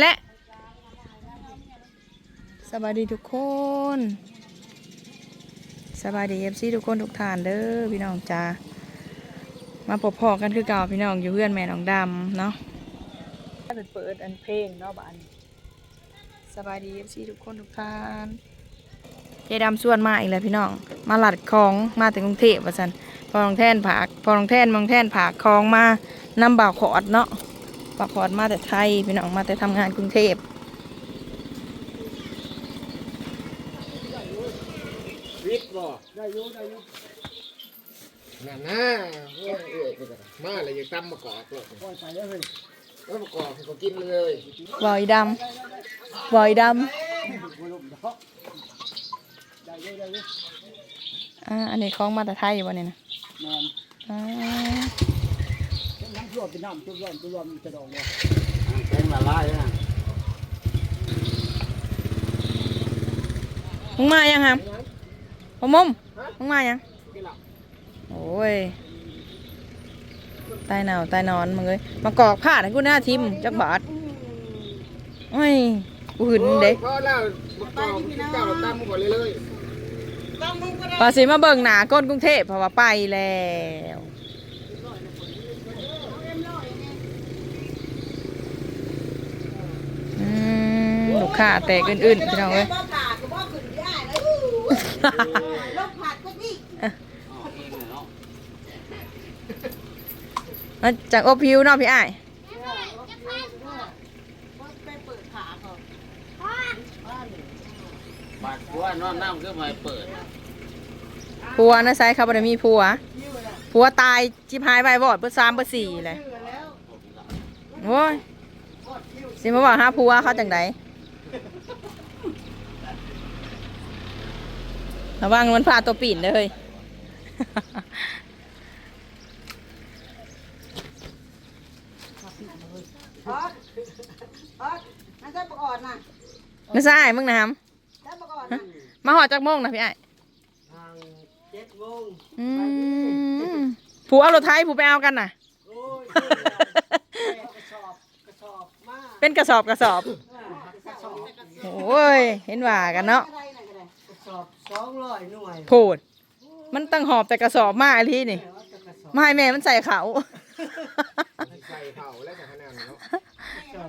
และสบายดีทุกคนสบายดีเอฟซีทุกคนทุกท่านเด้อพี่น้องจ้ามาพบพอกันคือเก่าพี่น้องอยู่เพื่อนแม่น้องดำเนาะเปิดเปิดอันเพลงเนาะบ้านสบายดีเอฟซีทุกคนทุกท่านเจดำส่วนมาอีกแล้วพี่น้อง มาหลัดของมาถึงกรุงเทพว่าสันพอลองแท่นผากพอลองแท่นมองแท่นผากคลองมานำบ่าวขอดเนาะ ปากขอดมาแต่ไทยพี่น้องมาแต่ทำงานกรุงเทพวิทย์บ่ได้ยุได้ยุนั่นนะโอ้ยเอ้ยไปกันมาเลยยังตำมมะกอกเลยปล่อยไปแล้วเฮ้ยแล้วมะกอกก็กินเลยวอยดำวอยดำอันนี้ของมาแต่ไทยวันนี้นะอ่า รวมเป็นน้ำรวมรวมจะดองเลยแกงละลายนะมึงมายังครับพ่อมุมมึงมายังโอ้ยตายหนาวตายนอนมึงเลยมากอกผ้าให้กูหน้าทิมจักบาทโอ้ยกูหึนเด็กพอแล้วมะกอกกินเจ้าเราตำมาก่อนเลยเลยภาษีมาเบิ่งหนาก้นกรุงเทพเพราะว่าไปแล้วอืมลูก ค้าแตกอื่นๆพี่น้องเอ้ยมาจากโอพิวเนาะพี่อ้ายบาดหัวนอนน้ำก็มาเปิดผัวนะไซครับบ่ได้มีผัวผัวตายจิบหายไปบอดเบอร์สามเบอร์สี่เลยโอ้ยสิมาบอกหาผัวเขาจังได ระวังมันพาตัวปีนเด้อเฮ้ยออดออดนั่นใช่ปกอ่อนน่ะไม่ใช่มึงนะฮัมใช่ปกอ่อนน่ะมาหอดจากโมงนะพี่ไอ้ายทางเจ็ดโมงอืมผัวเอารถไทยผัวไปเอากันน่ะโอ้ยกระสอบกระสอบมาเป็นกระสอบกระสอบ กระสอบโอ้ย เห็นว่ากันเนาะ อะไรน่ะก็ได้กระ สอบสองร้อยหน่วยพูดมันตั้งหอบแต่กระสอบมาไอ้ที่นี่แต่ว่าจะกระสอบไม่ให้แม่มันใส่เขา ใส่เผาแล้วแต่ขนาดนั้นเนาะ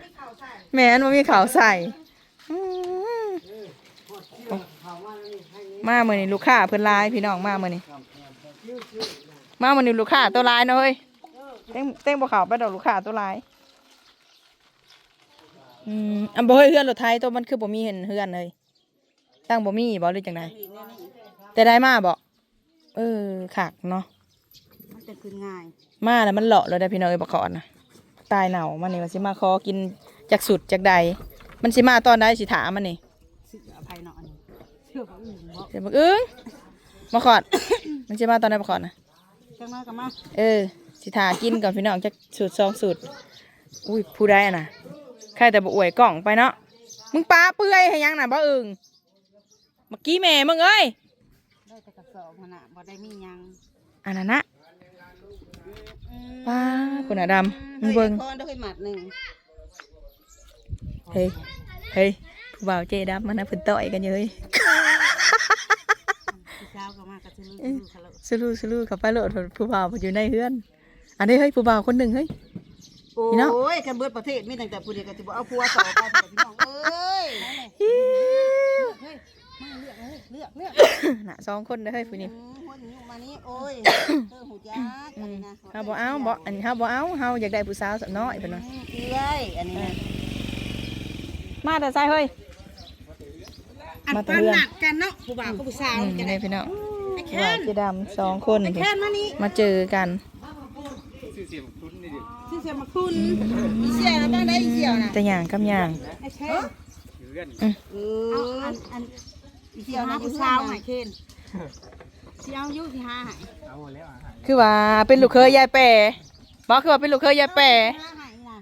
ไม่เข้าใส่แม่มันบ่มีเขาใส่อืมหอดเที่ยวเขาว่านี่ให้นี้มาเมื่อนี้ลูกค้าเพิ่นร้ายพี่น้องมาเมื่อนี้คิ้วคิ้วมาเมื่อนี้ลูกค้าตัวร้ายเนาะเฮ้ยเต้งเต้งบ่เขาไปดอกลูกค้าตัวร้ายอืมอันบ่เฮ้ยเฮือนรถไทยตัวมันคือบ่มีเห็นเฮือนเลย ตั้งบ่มีบ่หรือจังไดแต่ได้มาบ่เออคักเนาะมันจะขึ้นง่าย มาแล้วมันเลาะเลยได้อพี่น้องเอ้ยบ่ขอนนะตายเหนามันนี่มันสิมาขอกินจากสุดจากใด มันสิมาตอนใดสิถามมันนี่สิอภัยหน่อยเชื่อเขาอื่นบ่เดี๋ยวบอกเอ้งมาขอดมันสิมาตอนใดบ่ขอดนะจังน้อยก็มาเออ สิถากินก่อนพี่น้องจากสูตรสองสูตรอุ้ยผู้ใดอะนะใครแต่บ่อวยกล่องไปเนาะมึงป้าเปื่อยให้ยังน่ะบ่เอิง เมื่อกี้แม่มึงเอ้ยได้แต่กระสอบมันน่ะบ่ได้มีหยังอันนั้นนะป้าคุณอะดำมึงเบิ่งคอนได้เคยหมัดหนึ่งเฮ้ยเฮ้ยผู้บ่าวเจดับมันนะเพิ่นต่อยกันอยู่เฮ้ยพี่เช้าก็มากระซื้อลูกเขาแล้วสลูสลูเขาไปโหลดผู้บ่าวอยู่ในเฮือน อันนี้เฮ้ยผู้บ่าวคนหนึ่งเฮ้ยโอพี่น้อง้ยกันเบิดประเทศมีตั้งแต่ผู้เดียวก็สิบ่เอาผัวต่อไปพี่น้องเอ้ยฮิ้วเฮ้ยมาเลือกเลยเลือกเลือกน่ะสองคนเด้อเฮ้ยผู้นี้อืมหัวหนูมานี้โอ้ยเออหูจักอันนี้นะเฮาบ่เอาบ่อันนี้เฮาบ่เอาเฮาอยากได้ผู้สาวสักน้อยเพิ่นว่าอืมเอ้ยอันนี้นะมาแต่ไสเฮ้ยอันมาแต่ปันเรือนหนักกันเนาะผู้บ่าวกับผู้สาวอืมกันนี่พี่น้องไอ้ผู้แค้บ่าวนเจดำสองคนไอ้พี่แค้นมานี่มาเจอกันชื่อเสียมาคุณอีเสียนะบ้านได้อีเสียวนะแต่หย่างกับหย่างไอ้แค้นเอออันอัน อีเสียวนะผู้สาวหายเคนเสียวยุที่ห้าหายคือว่าเป็นลูกเคยยายแปรบ่คือว่าเป็นลูกเคยยายแปรห้าหายนะ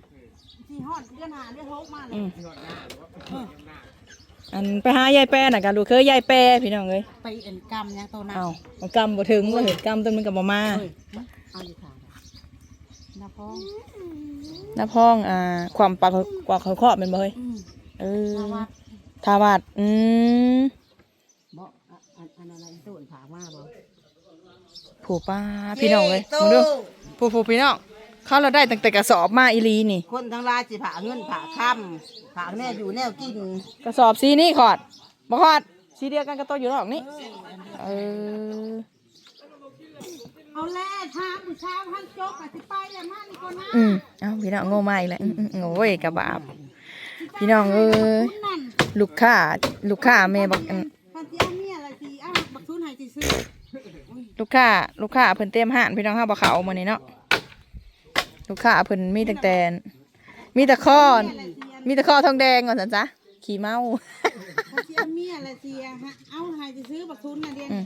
ที่ฮอดเดือนหาเดือนหกมาเลอืยมอันไปหายายแปรน่ะกันลูกเคยยายแปรพี่น้องเอ้ยไปเอ็นกรรมยังโตหนักเอ้ามันกำบ่ถึงว่าเหตุกรรมต้นมันก็บ่มาเฮ้ยเอาอยู่ค่ะนับพองหน้าพ้องอ่าความปากกว่าเขาครอบเป็นบ่เฮ้ยอืมเออสวัสดทาวัดอืมบ่อั นอันอะไรตู้ผากมาบ่ผู้ป้าพี่น้องเลยมึงดูผู้ผู้พี่น้องเขาเราได้ตั้งแต่กระสอบมาอีหลีนี่ คนทั้งหลายสิผาเงินผาคำผาแน่อยู่แนวกิน กระสอบสีนี่ขอดบ่ขอดสีเดียวกันกับตัวอยู่นอกนี่เออเอาแล่ทางผู้ชายท่านโจกอะสิไปแล้วมานี่ก่อนนะอืมเอ้าพี่น้องโง่มาอีกแล้วอืมอืมโอ้ยกระบาบพี่น้องเอ้ยคุณนั่นลูกค้าลูกค้าแม่บอก ซื้อลูกค้าลูกค้าเพิ่นเตรียมห้านพี่น้องเฮาบ่เข้ามื้อนี้เนาะลูกค้าเพิ่นมีตั้งแต่มีแต่ข้ออะไรสิอันมีแต่ข้อทองแดงก่อนสันจ้ะขี่เมาพันสิเอาเมียอะไรสิอะฮะเอาให้สิซื้อบักทุนน่ะเดียนอืม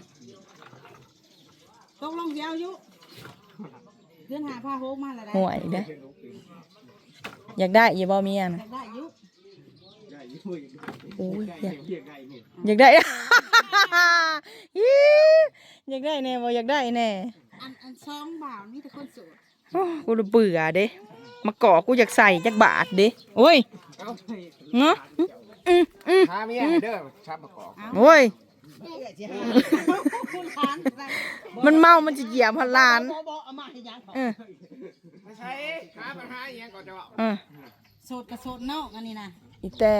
ตกลงสิเอาอยู่เดือนหาผ้าโฮกมาแล้วได้ห่วยเด้ออยากได้อย่าบ่เมียนะได้อยู่ โอ้ยอยากอยากได้อี้อยากได้แน่บ่อยากได้แน่อันอันซองบ่าวนี่แต่คนโสดโอ้กูระเบื่อเด้มาเกาะกูอยากใส่จักบาทเด้โอ้ยเอาเนาะอืมอืมหาเมียเด้อชับประกอบโอ้ยคุณหานได้มันเมา มันจะเหยียบพันล้านบ่บ่เอามาให้ยังเขาเออไม่ใช่หาปัญหาอหยังก่อนจะบอกเออโสดกับโสดนอกอันนี้นะ อีแต่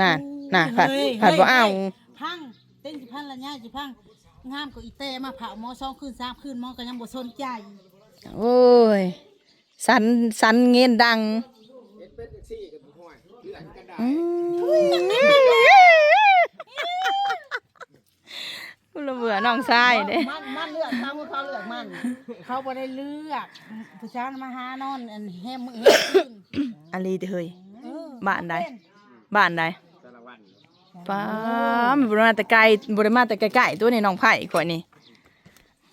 น่ะน่ะผัดเฮ้ยผัดบ่เอาฮ้ยพังเต้นสิพันละย่าสิพังงามกว่าอีเต้มาเผาหมอสองคืนสามคืนหมอก็ยังบ่สนใจโอ้ยสันสันเงินดังเอ็ดเป็ดแท็กซี่กับห้วยเลือดกันได้อืมกูระเบื่อน้องชายเด้มันมันเลือกเขาเขาเลือกมัน เขาบ่ได้เลือกผู้ชายมาหานอนอันแฮมมือแฮมคืนอันลีเด้อเฮ้ยเออ บ้านใดบ้านใดแต่ละวันป้ามันบ่ได้มาแต่ไกลบ่ได้มาแต่ไกลๆตัวนี้น้องไผ่ข่อยนี่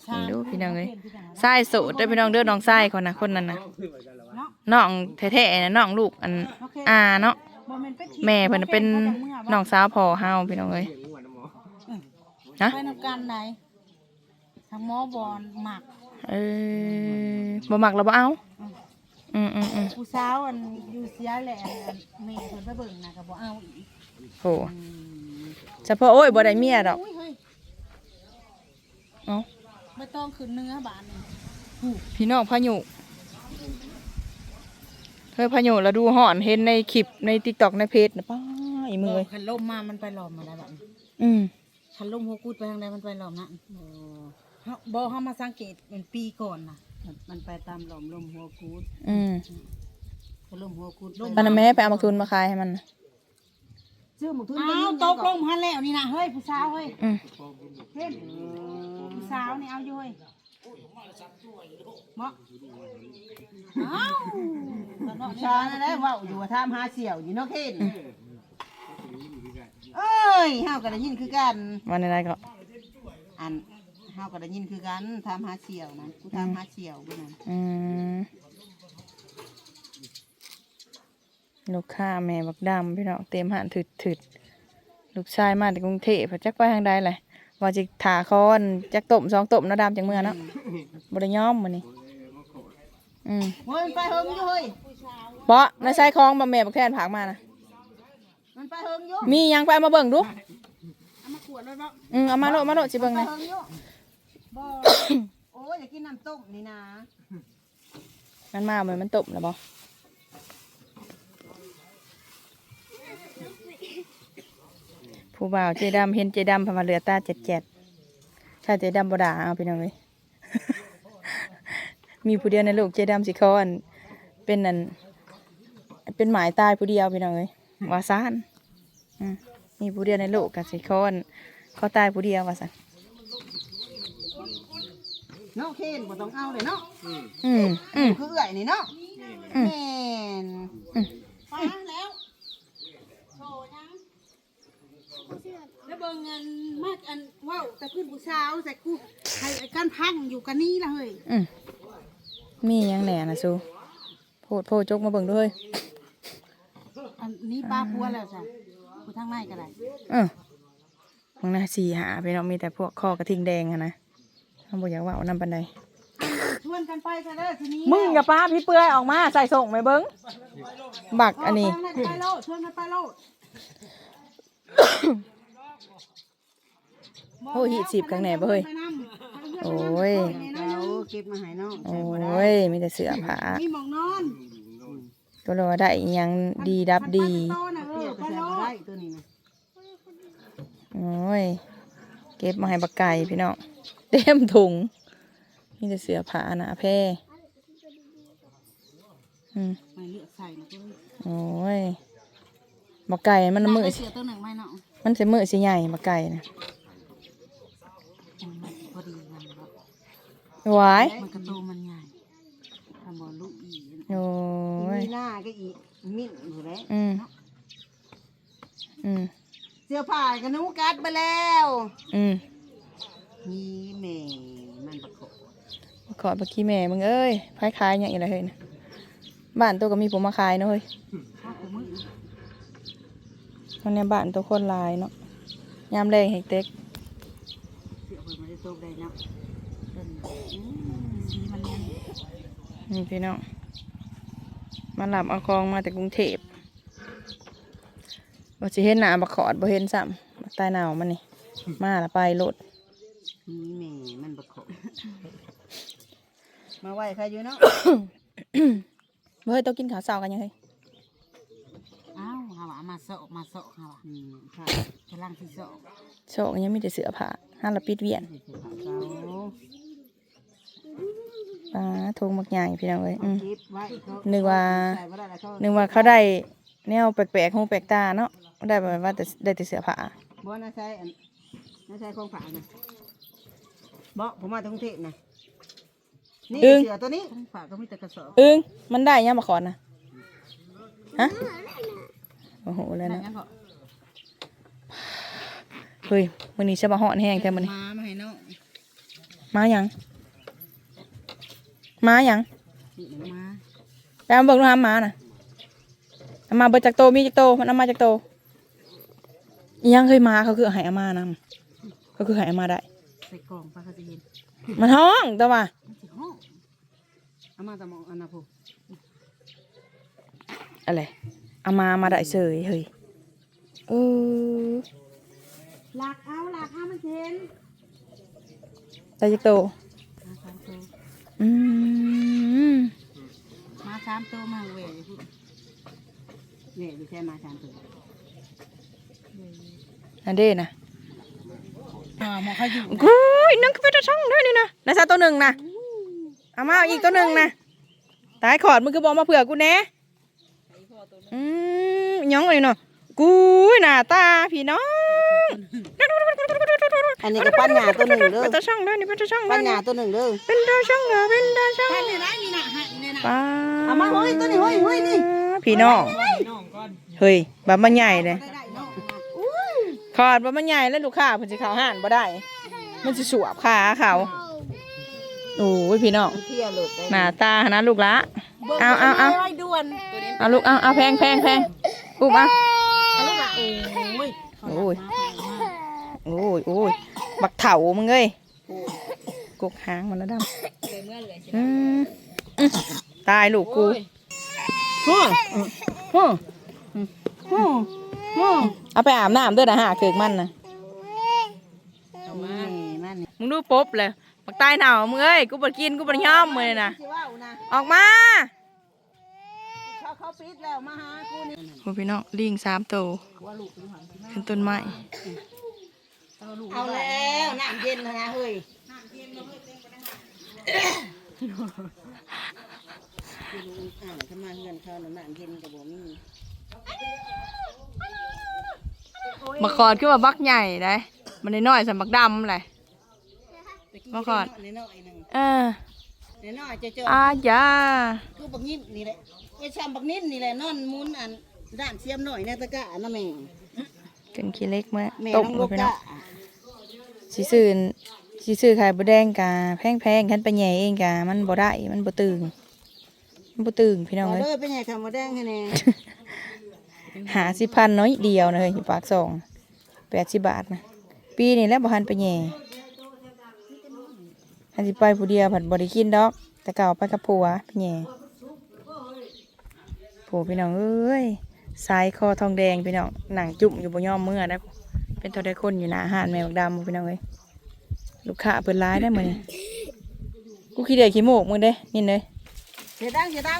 ช้างดูพี่น้องเอ้ยพี่น้องชายโสดเด้อพี่น้องเด้อน้องชายคนน่ะคนนั้นน่ะเนาะน้องแท้ๆน่ะน้องลูกอันโอเคอาเนาะบ่แม่นเป็นที่แม่เพิ่นนะเป็นขาจะมื่บ่น้องสาวพ่อเฮาพี่น้องเอ้ยเลี้ยงงัวน้ำหมอฮะไปนำกันไหนทางหมอบอลหมักเออบ่มักแล้วบ่เอา อืมอืมอืมผู้สาวอันอยู่เสียแหละอันแม่เพิ่นไปเบิ่งน่ะก็บ่เอาอีกโหเฉพาะโอ้ยบ่ได้เมียดอก อุ้ยเฮ้ยเอ้าไม่ต้องขึ้นเนื้อบานนี่พี่น้องพายุเฮ้ยพายุแล้วดูห่อนเห็นในคลิปใน TikTok ในเพจนะป้าอีมือเอ้ยคันลมมามันไปหลอมมาแล้วบัดนี้ อืมคันลมหัวกูดไปทางใดมันไปหลอมนั่นเฮาบ่เฮามาสังเกตเป็นปีก่อนน่ะ มันไปตามหลอมลมหัวกูดอืมก็ลมหัวกูดปานนะแม่ไปเอามาทุนมาขายให้มันนะซื้อหมูทุนอ้าวตกลงหันแล้วนี่นะเฮ้ยผู้สาวเฮ้ยอืมเห็นผู้สาวนี่เอาอยู่เฮ้ยเหมาะอ้าวตอนนั้นชานั่นแหละเว่าอยู่ว่าทำหาเสี่ยวอยู่เนาะเคนเอ้ยเฮาก็ได้ยินคือกันวันอะไรก็อัน เฮาก็ได้ยินคือกันทำหาเสี่ยวนะกูทำหาเสี่ยวกูนั่นอืมลูกค้าแม่บักดำพี่น้องเต็มหันถึดถึดลูกชายมาจากกรุงเทพจักไปทางใดแหละว่าจะถาคอนจักต้มสองต้มเนาะดำจังเมื่อเนาะบริยอมมื้อนี้อืมเฮ้ยมันไปเฮิงอยู่เฮ้ยเพราะในใช้คลองบะแม่บักแทนผักมานะมันไปเฮิงอยู่มีหยังไปเอามาเบิ่งดูเอามาขวดเลยบ่อืมเอามาโลดมาโลดสิเบิ่งไปนะเฮิงอยู่ บ่โอ้ยอยากกินน้ำต้มนี่นะมันมาเหมือนมันต้มแล้วบ่ผู้บ่าวเจดำเห็นเจดำพามาเหลือตาเจ็ดเจ็ดถ้าเจดำบ่ด่าเอาไปหน่อยมีผู้เดียวในโลกเจดำสิเขาอันเป็นนั่นเป็นหมายตายผู้เดียวพี่น้องเอ้ยว่าซ่านอืมมีผู้เดียวในโลกกับสิเขาอันเขาตายผู้เดียวว่าซั่น เนาะเคนบ่ต้องเอาเลยเนาะอืมอืมคือเอื่อยนี่เนาะอืมแม่นฟ้าแล้วโชว์ยังแล้วเบิ่งเงินมากอันเว้าแต่พื้นผู้สาวแต่กูให้ไอ้กันพังอยู่กันนี่ละเฮ้ยอืมมีหยังแหน่นะซูโพดโพดจกมาเบิ่งด้วยอันนี้ป้าพัวแล้วจ้ะกูทางในก็ได้เออของหน้าสีหาไปเนาะมีแต่พวกคอกระทิงแดงอะนะ เขาบอกอยากว่าเอาน้ำปันไดช่วยวนกันไปซะเด้อทีนี้มึงอย่าป้าพี่เปื่อยออกมาใส่ส่งไหมเบิ้งบักอันนี้เาไปโลดชวนกันไปโลดโอ้หีดสิบกังแหน่บ่เฮ้ย โอ้ยเราเก็บมาให้น้องโอ้ยมีแต่เสื้อผ้ามีหมองนอนก็เลยว่าได้อิหยังดีดับดี โตน่ะเอเปียอกไปก็ใส่โลบ่ดได้ตัวนี้นะโอ้ย เก็บมาให้บักไก่พี่น้อง เต็มถุงมีแต่เสื้อผ้าหนาแพร่อืมไม่เลือกใส่นะเพิ่นโอ้ยบักไก่มันมือเสือตัวหนึ่งไหมเนาะมันสิมือสิใหญ่บักไก่นะพอดีกันครับหวายมันกระโตมันใหญ่ทำบอลลูกอีโอ้ยมีหน้าก็อีกมิ้นอยู่แล้วอืมอืมเสื้อผ้ากันนุกัดไปแล้ว อืม มีแม่มันประกอบขอบักขี้แม่มึงเอ้ยพายขายอย่างอีไรเฮ้ยนะบ้านตัวก็มีผมมาขายเนาะเฮ้ยข้าวกูมือวันนี้บ้านตัวคนลายเนาะยามแรงเฮกเต็กเสือเพิ่นไม่ได้โตได้เนาะเป็นอืมสีมันเนียนนี่พี่น้องมาหลับเอาคองมาแต่กรุงเทพบ่สิเห็นหน้าบักขอดบ่เห็นซ้ำใต้หนาวมันนี่มาละไปโลด แม่มันประกอบมาไหวใครอยู่เนาะบ่เฮ้ยต้องกินข้าวเช้ากันยังเฮ้ยอ้าวหาว่ามาเสาะมาเสาะหาว่าอืมค่ะกำลังที่เสาะโชคยังมีแต่เสื้อผ้าห้าละปิดเวียนเสื้อผ้าเก่าปลาทงมักใหญ่พี่น้องเอ้ยอืม เก็บไว้เขานึกว่า ใส่บ่ได้แล้วเขานึกว่าเขาได้แนวแปลกๆหูแปลกตาเนาะได้แบบว่าแต่ได้แต่เสื้อผ้าบ่น่าใช้อันน่าใช้ของฝากนะ บ่ผมมาจากกรุงเทพนะนี่เสือตัวนี้ต้องฝากก็มีแต่กระสอบอึ้งมันได้ยังมาขอนนะฮะโอ้โหแล้วได้เนาะยังก็เฮ้ยมื้อนี้จะมาหอนแห้งแท้มื้อนี้มามาให้น้องมาหยังมาหยังนี่มาแปเอาเบิ่งดูหามาน่ะเอามาเบิดจากโตมีจากโตมันเอามาจากโตอิหยังเคยมาเขาคือเอาให้อามานํเขาคือให้อามาได้ใส่กล่องไปเขาจะเห็นมันห้องแต่ว่ามันสิห้องเอามาตะมองอันนะพูอะไรอามามาได้เสยเฮ้ยเออหลักเอาหลักเอามันเห็นได้จากโตมาสามตัวอืมมาสามตัวมาเวยอยู่พุ่นเนี่ยดูแค่มาสามตัวอันเด้นะอ่า หมอเขาอยู่กูยนึงก็ไปตะช่องด้วยนี่นะนะซะตัวหนึ่งนะเอามาเอาอีกตัวหนึ่งนะตายขอดมึงคือบอกมาเผื่อกูแน่อืมหยังเลยเนาะกูยหน้าตาพี่น้องอันนี้ก็ปั้นหาตัวหนึ่งเด้อเป็นตาช่องด้วยนี่เป็นตาช่องปั้นหนาตัวหนึ่งเด้อเป็นตาช่องเหรอเป็นตาช่องแค่นี้นะนี่นะนี่นะป้าเอามาเฮ้ยตัวนี้เฮ้ยเฮ้ยนี่พี่น้องเฮ้ยแบบมันใหญ่เลย ขอดแบบมันใหญ่แล้วลูกค้าเพิ่นสิเข้าห้านบ่ได้ มันสิสวบขาเขาโอ้ยพี่น้องมันเที่ยวหลุดได้หน้าตานะลูกละเอาเอาเอาไว้ด่วนเอาลูกเอาเอาแพงแพงแพงปุ๊บเอาเอาลูกละโอ้ยโอ้ยโอ้ยโอ้ยบักเถามึงเอ้ยกกหางมันแล้วดำอืมอื้อตายลูกกูฮู้ฮู้ฮู้ ฮู้เอาไปอาบน้ำด้วยนะฮะเกิดมันนะเอามามันนี่มึงดูปุ๊บเลยบักตายหนาวมึงเอ้ยกูบ่กินกูบ่ยอมมึงเลยนะสิว่าวนะออกมาเขาเขาปิดแล้วมาหากูนี่โอ้พี่น้องลิงสามตัวขึ้นต้นไม้เอาแล้วน้ำเย็นนะนะเฮ้ยอ่านขึ้นมาเงินเขาน่ะน้ำเย็นกับบ่มี มาขอดคือว่าบักใหญ่ได้มันน้อยๆสำบักดำเลย มาก่อน น้อยๆหนึ่งเออน้อยๆจะเจออาญาคือบักนิ่มนี่แหละไอ้ชามบักนิ่มนี่แหละนอนมุนอันด้านเสียมหน่อยในตะกร้านะแม่จนขี้เล็กเมื่อแม่ต้มน้องเลลูยกพี่กะน้องสีซื่อสีซื่อไข่บดแดงกาแพงแพงๆขันไปแหย่เองกามันบ่ได้มันบ่ตึงมันบ่ตึงพี่น้องเอาเลยเลยเป็นไงคำว่าแดงให้แน่ หาสิพันน้อยเดียวนะเลยอยู่ปากซองแปดสิบบาทนะปีนี้แล้วบ่หันไปแย่หันสิไปผู้เดียวผัดบ่ได้กินดอก แต่เก่าไปกับผัวพี่แหน่ผัวพี่น้องเอ้ยสายคอทองแดงพี่น้องหนังจุ่มอยู่บนย่อมเมื่อนะเป็นทอได้คนอยู่หน้าอาหารแมวดำพี่น้องเอ้ยลูกค้าเปิดร้ายได้เหมือนกูขี้เดียขี้โมกมึงเด้นี่เลยเสียดังเสียดัง